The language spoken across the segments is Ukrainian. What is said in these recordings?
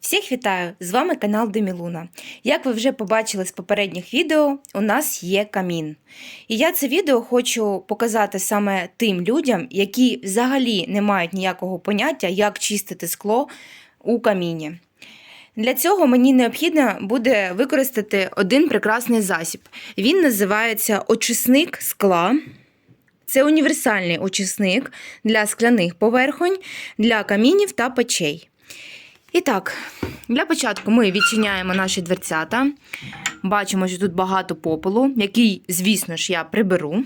Всіх вітаю! З вами канал Демілуна. Як ви вже побачили з попередніх відео, у нас є камін. І я це відео хочу показати саме тим людям, які взагалі не мають ніякого поняття, як чистити скло у каміні. Для цього мені необхідно буде використати один прекрасний засіб. Він називається очисник скла. Це універсальний очисник для скляних поверхонь, для камінів та печей. І так, для початку ми відчиняємо наші дверцята. Бачимо, що тут багато попелу, який, звісно ж, я приберу.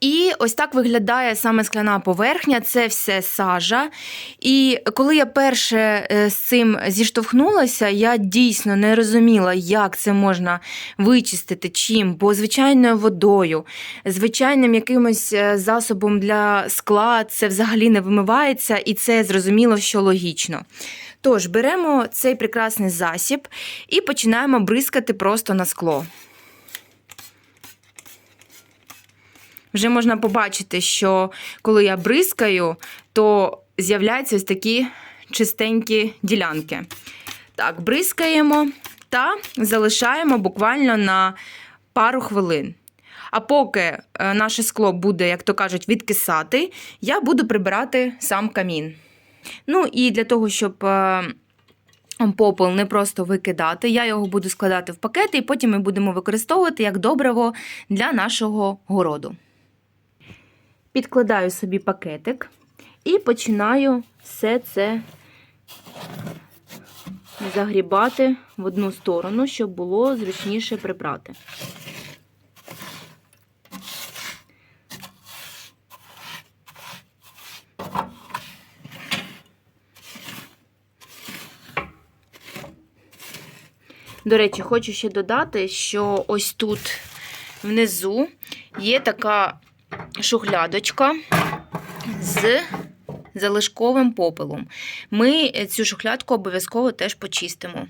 І ось так виглядає саме скляна поверхня, це все сажа. І коли я перше е, з цим зіштовхнулася, я дійсно не розуміла, як це можна вичистити чим, бо звичайною водою, звичайним якимось е, засобом для скла це взагалі не вимивається, і це зрозуміло, що логічно. Тож, беремо цей прекрасний засіб і починаємо бризкати просто на скло. Вже можна побачити, що коли я бризкаю, то з'являються ось такі чистенькі ділянки. Так, бризкаємо та залишаємо буквально на пару хвилин. А поки е, наше скло буде, як то кажуть, відкисати, я буду прибирати сам камін. Ну і для того, щоб е, попел не просто викидати, я його буду складати в пакети, і потім ми будемо використовувати як добриво для нашого городу. Підкладаю собі пакетик і починаю все це загрібати в одну сторону, щоб було зручніше прибрати. До речі, хочу ще додати, що ось тут внизу є така шухлядочка з залишковим попелом. Ми цю шухлядку обов'язково теж почистимо.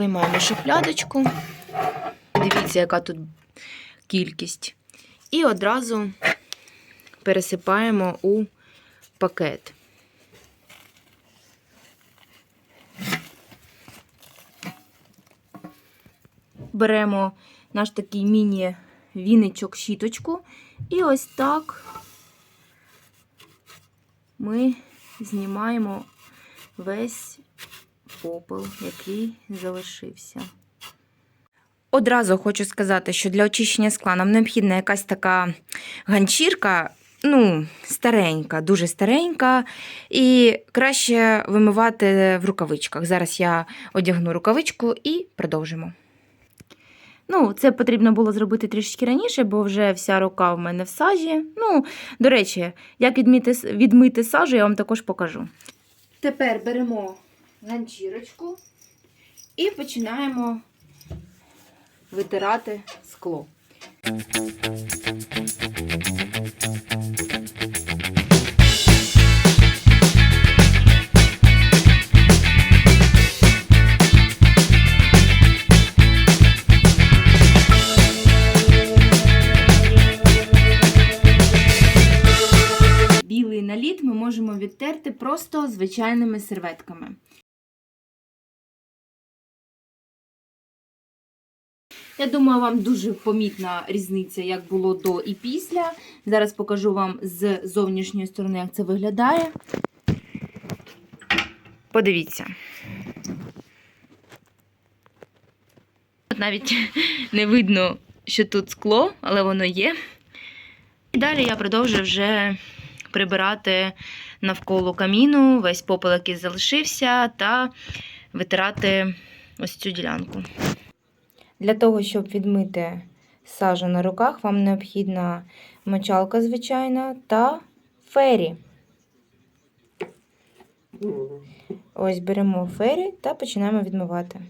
Виймаємо шухлядочку. Дивіться, яка тут кількість. І одразу пересипаємо у пакет. Беремо наш такий міні-віничок щіточку, і ось так ми знімаємо весь попел, який залишився. Одразу хочу сказати, що для очищення скла нам необхідна якась така ганчірка, ну, старенька, дуже старенька, і краще вимивати в рукавичках. Зараз я одягну рукавичку і продовжимо. Ну, це потрібно було зробити трішечки раніше, бо вже вся рука в мене в сажі. Ну, до речі, як відмити, відмити сажу, я вам також покажу. Тепер беремо ганчірочку і починаємо витирати скло. Білий наліт ми можемо відтерти просто звичайними серветками. Я думаю, вам дуже помітна різниця, як було до і після. Зараз покажу вам з зовнішньої сторони, як це виглядає. Подивіться. Навіть не видно, що тут скло, але воно є. І далі я продовжую вже прибирати навколо каміну, весь попел, який залишився, та витирати ось цю ділянку. Для того, щоб відмити сажу на руках, вам необхідна мочалка звичайна та фері. Ось беремо фері та починаємо відмивати.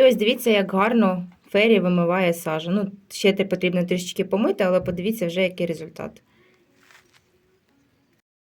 І ось дивіться, як гарно фері вимиває сажу. Ну, ще те потрібно трішечки помити, але подивіться вже, який результат.